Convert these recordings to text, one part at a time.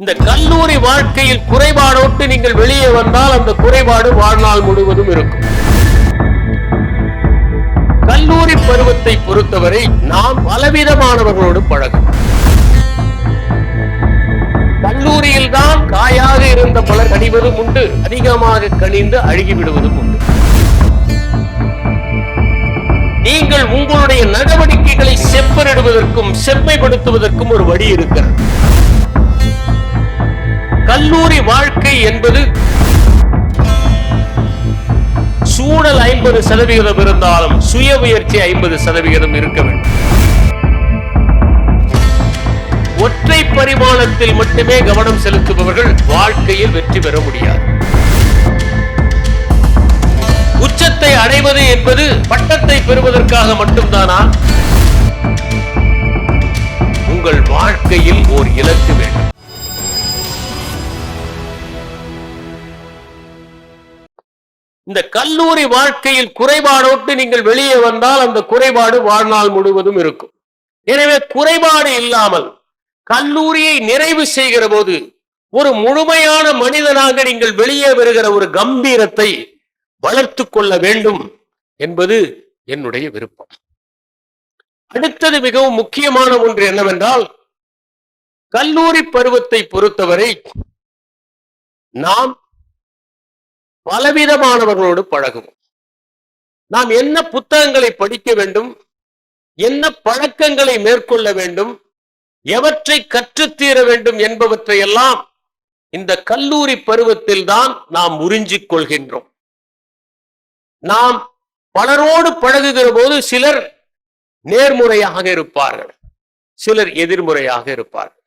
இந்த கல்லூரி வாழ்க்கையில் குறைபாடோட்டு நீங்கள் வெளியே வந்தால் அந்த குறைபாடு வாழ்நாள் முழுவதும் இருக்கும். கல்லூரி பருவத்தை பொறுத்தவரை நாம் பலவிதமானவர்களோடு பழகும். கல்லூரியில் தான் காயாக இருந்த பலர் கனிவதும் உண்டு அதிகமாக கனிந்து அழுகி விடுவதும் உண்டு. நீங்கள் உங்களுடைய நடவடிக்கைகளை செப்பனிடுவதற்கும் செம்மைப்படுத்துவதற்கும் ஒரு வழி இருக்கிறது. கல்லூரி வாழ்க்கை என்பது சூழல் ஐம்பது சதவிகிதம் இருந்தாலும் சுய முயற்சி ஐம்பது சதவிகிதம் இருக்க வேண்டும். ஒற்றை பரிமாணத்தில் மட்டுமே கவனம் செலுத்துபவர்கள் வாழ்க்கையில் வெற்றி பெற முடியாது. உச்சத்தை அடைவது என்பது பட்டத்தை பெறுவதற்காக மட்டும்தானா? உங்கள் வாழ்க்கையில் ஓர் இலக்கு இந்த கல்லூரி வாழ்க்கையில் குறைபாடோட்டு நீங்கள் வெளியே வந்தால் அந்த குறைபாடு வாழ்நாள் முழுவதும் இருக்கும். எனவே குறைபாடு இல்லாமல் கல்லூரியை நிறைவு செய்கிற போது ஒரு முழுமையான மனிதனாக நீங்கள் வெளியே வருகிற ஒரு கம்பீரத்தை வளர்த்து கொள்ள வேண்டும் என்பது என்னுடைய விருப்பம். அடுத்தது மிகவும் முக்கியமான ஒன்று என்னவென்றால் கல்லூரி பருவத்தை பொறுத்தவரை நாம் பலவிதமானவர்களோடு பழகுவோம். நாம் என்ன புத்தகங்களை படிக்க வேண்டும் என்ன பழக்கங்களை மேற்கொள்ள வேண்டும் எவற்றை கற்றுத்தீர வேண்டும் என்பவற்றை எல்லாம் இந்த கல்லூரி பருவத்தில் தான் நாம் உறிஞ்சிக் கொள்கின்றோம். நாம் பலரோடு பழகுகிற போது சிலர் நேர்முறையாக இருப்பார்கள் சிலர் எதிர்முறையாக இருப்பார்கள்.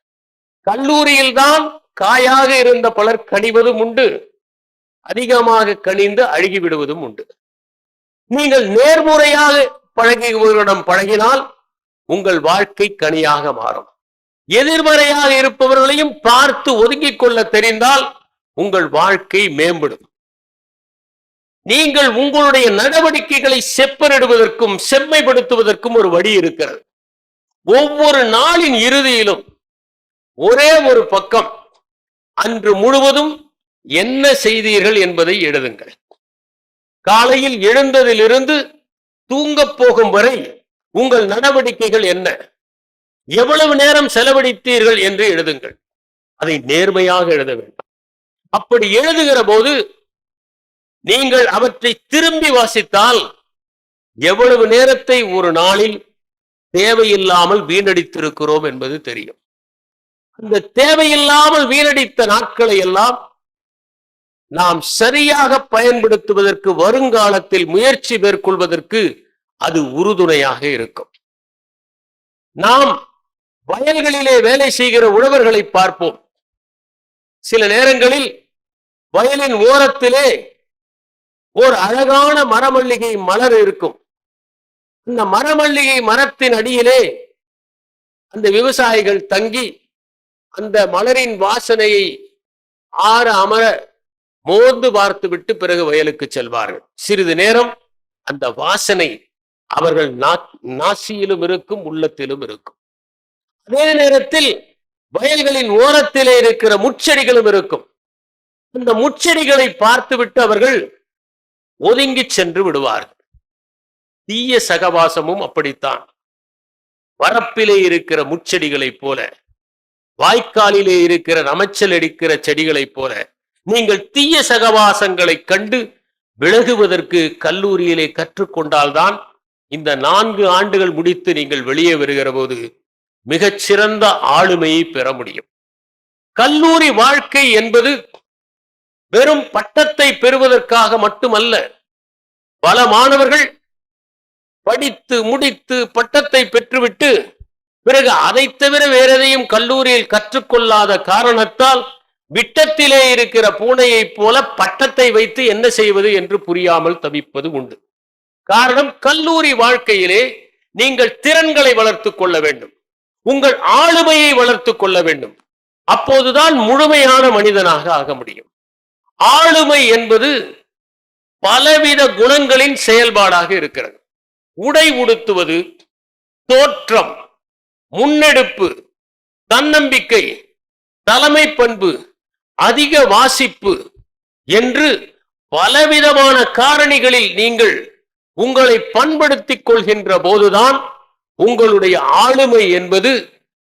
கல்லூரியில் தான் காயாக இருந்த பலர் கனிவதும் உண்டு. அதிகமாக கனிந்து அழுகி விடுவதும் உண்டு. நீங்கள் நேர்முறையாக பழகியவர்களிடம் பழகினால் உங்கள் வாழ்க்கை கனியாக மாறும். எதிர்மறையாக இருப்பவர்களையும் பார்த்து ஒதுங்கிக் கொள்ள தெரிந்தால் உங்கள் வாழ்க்கை மேம்படும். நீங்கள் உங்களுடைய நடவடிக்கைகளை செப்பனிடுவதற்கும் செம்மைப்படுத்துவதற்கும் ஒரு வழி இருக்கிறது. ஒவ்வொரு நாளின் இறுதியிலும் ஒரே ஒரு பக்கம் அன்று முழுவதும் என்ன செய்தீர்கள் என்பதை எழுதுங்கள். காலையில் எழுந்ததிலிருந்து தூங்கப் போகும் வரை உங்கள் நடவடிக்கைகள் என்ன? எவ்வளவு நேரம் செலவழித்தீர்கள் என்று எழுதுங்கள். அதை நேர்மையாக எழுத வேண்டும். அப்படி எழுதுகிற போது நீங்கள் அவற்றை திரும்பி வாசித்தால் எவ்வளவு நேரத்தை ஒரு நாளில் தேவையில்லாமல் வீணடித்திருக்கிறோம் என்பது தெரியும். அந்த தேவையில்லாமல் வீணடித்த நாட்களை எல்லாம் நாம் சரியாக பயன்படுத்துவதற்கு வருங்காலத்தில் முயற்சி மேற்கொள்வதற்கு அது உறுதுணையாக இருக்கும். நாம் வயல்களிலே வேலை செய்கிற உழவர்களை பார்ப்போம். சில நேரங்களில் வயலின் ஓரத்திலே ஓர் அழகான மரமல்லிகை மலர் இருக்கும். இந்த மரமல்லிகை மரத்தின் அடியிலே அந்த விவசாயிகள் தங்கி அந்த மலரின் வாசனையை ஆற அமர மோர்ந்து பார்த்து விட்டு பிறகு வயலுக்கு செல்வார்கள். சிறிது நேரம் அந்த வாசனை அவர்கள் நாசியிலும் இருக்கும் உள்ளத்திலும் இருக்கும். அதே நேரத்தில் வயல்களின் ஓரத்திலே இருக்கிற முச்செடிகளும் இருக்கும். அந்த முச்செடிகளை பார்த்துவிட்டு அவர்கள் ஒதுங்கி சென்று விடுவார்கள். தீய சகவாசமும் அப்படித்தான். வரப்பிலே இருக்கிற முச்செடிகளைப் போல வாய்க்காலிலே இருக்கிற நமைச்சல் அடிக்கிற செடிகளைப் போல நீங்கள் தீய சகவாசங்களை கண்டு விலகுவதற்கு கல்லூரியிலே கற்றுக்கொண்டால்தான் இந்த நான்கு ஆண்டுகள் முடித்து நீங்கள் வெளியே வருகிற போது மிகச்சிறந்த ஆளுமையை பெற முடியும். கல்லூரி வாழ்க்கை என்பது வெறும் பட்டத்தை பெறுவதற்காக மட்டுமல்ல பல மாணவர்கள் படித்து முடித்து பட்டத்தை பெற்றுவிட்டு பிறகு அதை தவிர வேற எதையும் கல்லூரியில் கற்றுக்கொள்ளாத காரணத்தால் விட்டத்திலே இருக்கிற பூனையைப் போல பட்டத்தை வைத்து என்ன செய்வது என்று புரியாமல் தவிப்பது உண்டு. காரணம் கல்லூரி வாழ்க்கையிலே நீங்கள் திறன்களை வளர்த்துக் கொள்ள வேண்டும். உங்கள் ஆளுமையை வளர்த்துக் கொள்ள வேண்டும். அப்போதுதான் முழுமையான மனிதனாக ஆக முடியும். ஆளுமை என்பது பலவித குணங்களின் செயல்பாடாக இருக்கிறது. உடை உடுத்துவது தோற்றம் முன்னெடுப்பு தன்னம்பிக்கை தலைமை பண்பு அதிக வாசிப்பு என்று பலவிதமான காரணிகளில் நீங்கள் உங்களை பண்படுத்திக் கொள்கின்ற போதுதான் உங்களுடைய ஆளுமை என்பது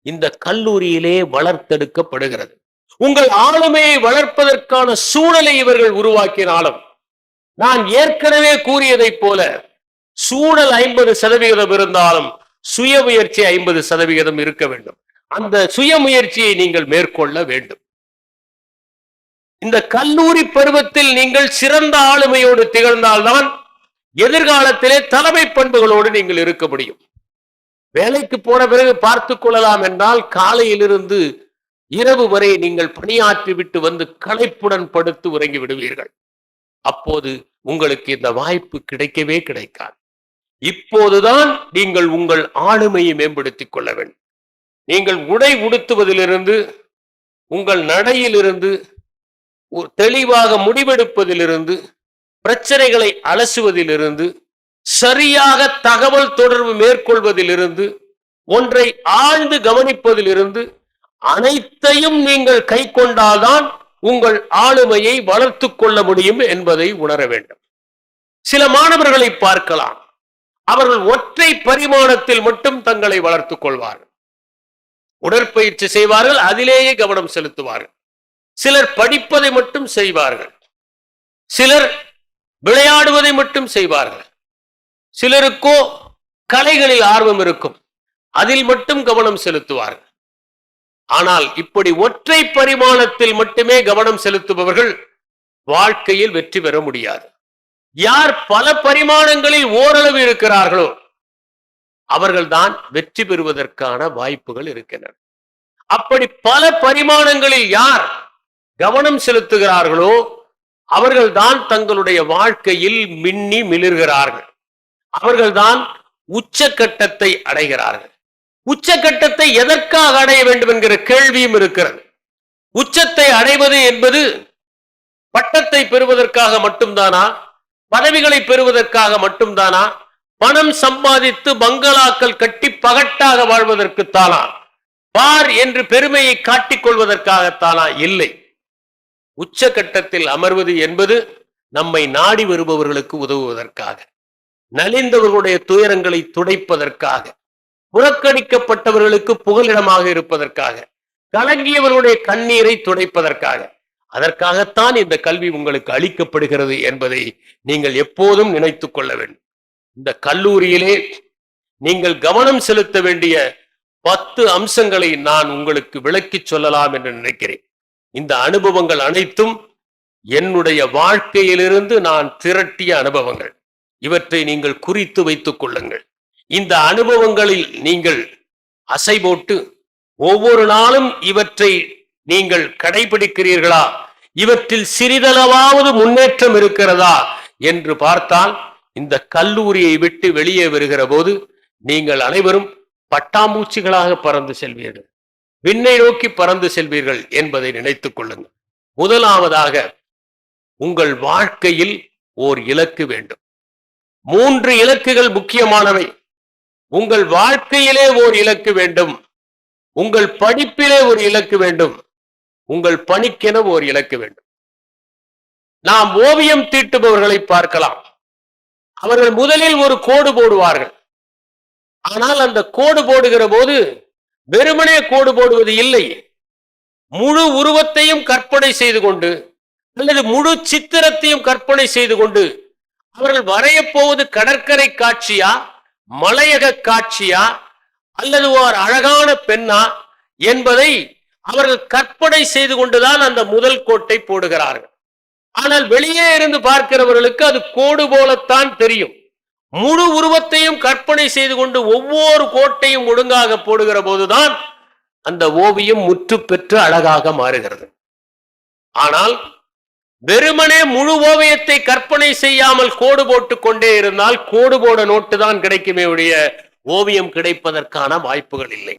இந்த கல்லூரியிலே வளர்த்தெடுக்கப்படுகிறது. உங்கள் ஆளுமையை வளர்ப்பதற்கான சூழலை இவர்கள் உருவாக்கினாலும் நான் ஏற்கனவே கூறியதைப் போல சூழல் ஐம்பது சதவிகிதம் இருந்தாலும் சுய முயற்சி ஐம்பது சதவிகிதம் இருக்க வேண்டும். அந்த சுய முயற்சியை நீங்கள் மேற்கொள்ள வேண்டும். இந்த கல்லூரி பருவத்தில் நீங்கள் சிறந்த ஆளுமையோடு திகழ்ந்தால்தான் எதிர்காலத்திலே தலைமை பண்புகளோடு நீங்கள் இருக்க முடியும். வேலைக்கு போன பிறகு பார்த்து கொள்ளலாம் என்றால் காலையிலிருந்து இரவு வரை நீங்கள் பணியாற்றி விட்டு வந்து களைப்புடன் படுத்து உறங்கி விடுவீர்கள். அப்போது உங்களுக்கு இந்த வாய்ப்பு கிடைக்கவே கிடைக்காது. இப்போதுதான் நீங்கள் உங்கள் ஆளுமையை மேம்படுத்திக் கொள்ள வேண்டும். நீங்கள் உடை உடுத்துவதிலிருந்து உங்கள் நடையிலிருந்து தெளிவாக முடிவெடுப்பதிலிருந்து பிரச்சனைகளை அலசுவதிலிருந்து சரியாக தகவல் தொடர்பு மேற்கொள்வதிலிருந்து ஒன்றை ஆழ்ந்து கவனிப்பதிலிருந்து அனைத்தையும் நீங்கள் கை கொண்டால்தான் உங்கள் ஆளுமையை வளர்த்துக் கொள்ள முடியும் என்பதை உணர வேண்டும். சில மாணவர்களை பார்க்கலாம். அவர்கள் ஒற்றை பரிமாணத்தில் மட்டும் தங்களை வளர்த்துக் கொள்வார்கள். உடற்பயிற்சி செய்வார்கள் அதிலேயே கவனம் செலுத்துவார்கள். சிலர் படிப்பதை மட்டும் செய்வார்கள். சிலர் விளையாடுவதை மட்டும் செய்வார்கள். சிலருக்கோ கலைகளில் ஆர்வம் இருக்கும். அதில் மட்டும் கவனம் செலுத்துவார்கள். ஆனால் இப்படி ஒற்றை பரிமாணத்தில் மட்டுமே கவனம் செலுத்துபவர்கள் வாழ்க்கையில் வெற்றி பெற முடியாது. யார் பல பரிமாணங்களில் ஓரளவு இருக்கிறார்களோ அவர்கள்தான் வெற்றி பெறுவதற்கான வாய்ப்புகள் இருக்கின்றன. அப்படி பல பரிமாணங்களில் யார் கவனம் செலுத்துகிறார்களோ அவர்கள்தான் தங்களுடைய வாழ்க்கையில் மின்னி மிளிர்கிறார்கள். அவர்கள்தான் உச்சக்கட்டத்தை அடைகிறார்கள். உச்சக்கட்டத்தை எதற்காக அடைய வேண்டும் என்கிற கேள்வியும் இருக்கிறது. உச்சத்தை அடைவது என்பது பட்டத்தை பெறுவதற்காக மட்டும்தானா? பதவிகளை பெறுவதற்காக மட்டும்தானா? பணம் சம்பாதித்து பங்களாக்கள் கட்டி பகட்டாக வாழ்வதற்குத்தானா? பார் என்று பெருமையை காட்டிக் கொள்வதற்காகத்தானா? இல்லை. உச்சகட்டத்தில் அமர்வது என்பது நம்மை நாடி வருபவர்களுக்கு உதவுவதற்காக நலிந்தவர்களுடைய துயரங்களை துடைப்பதற்காக புறக்கணிக்கப்பட்டவர்களுக்கு புகலிடமாக இருப்பதற்காக கலங்கியவர்களுடைய கண்ணீரை துடைப்பதற்காக அதற்காகத்தான் இந்த கல்வி உங்களுக்கு அளிக்கப்படுகிறது என்பதை நீங்கள் எப்போதும் நினைத்து கொள்ள வேண்டும். இந்த கல்லூரியிலே நீங்கள் கவனம் செலுத்த வேண்டிய பத்து அம்சங்களை நான் உங்களுக்கு விளக்கிச் சொல்லலாம் என்று நினைக்கிறேன். இந்த அனுபவங்கள் அனைத்தும் என்னுடைய வாழ்க்கையிலிருந்து நான் திரட்டிய அனுபவங்கள். இவற்றை நீங்கள் குறித்து வைத்துக் கொள்ளுங்கள். இந்த அனுபவங்களில் நீங்கள் அசை போட்டு ஒவ்வொரு நாளும் இவற்றை நீங்கள் கடைபிடிக்கிறீர்களா? இவற்றில் சிறிதளவாவது முன்னேற்றம் இருக்கிறதா? என்று பார்த்தால் இந்த கல்லூரியை விட்டு வெளியே வருகிற போது நீங்கள் அனைவரும் பட்டாம்பூச்சிகளாக பறந்து செல்வீர்கள். விண்ணை நோக்கி பறந்து செல்வீர்கள் என்பதை நினைத்துக் கொள்ளுங்கள். முதலாவதாக உங்கள் வாழ்க்கையில் ஓர் இலக்கு வேண்டும். மூன்று இலக்குகள் முக்கியமானவை. உங்கள் வாழ்க்கையிலே ஓர் இலக்கு வேண்டும். உங்கள் படிப்பிலே ஒரு இலக்கு வேண்டும். உங்கள் பணிக்கென ஓர் இலக்கு வேண்டும். நாம் ஓவியம் தீட்டுபவர்களை பார்க்கலாம். அவர்கள் முதலில் ஒரு கோடு போடுவார்கள். ஆனால் அந்த கோடு போடுகிற போது வெறுமனே கோடு போடுவது இல்லை. முழு உருவத்தையும் கற்பனை செய்து கொண்டு அல்லது முழு சித்திரத்தையும் கற்பனை செய்து கொண்டு அவர்கள் வரையப்போவது கடற்கரை காட்சியா மலையக காட்சியா அல்லது ஒரு அழகான பெண்ணா என்பதை அவர்கள் கற்பனை செய்து கொண்டுதான் அந்த முதல் கோட்டை போடுகிறார்கள். ஆனால் வெளியே இருந்து பார்க்கிறவர்களுக்கு அது கோடு போலத்தான் தெரியும். முழு உருவத்தையும் கற்பனை செய்து கொண்டு ஒவ்வொரு கோட்டையும் ஒழுங்காக போடுகிற போதுதான் அந்த ஓவியம் முற்று பெற்று அழகாக மாறுகிறது. ஆனால் வெறுமனே முழு ஓவியத்தை கற்பனை செய்யாமல் கோடு போட்டு கொண்டே இருந்தால் கோடு போட நோட்டு தான் கிடைக்குமே உடைய ஓவியம் கிடைப்பதற்கான வாய்ப்புகள் இல்லை.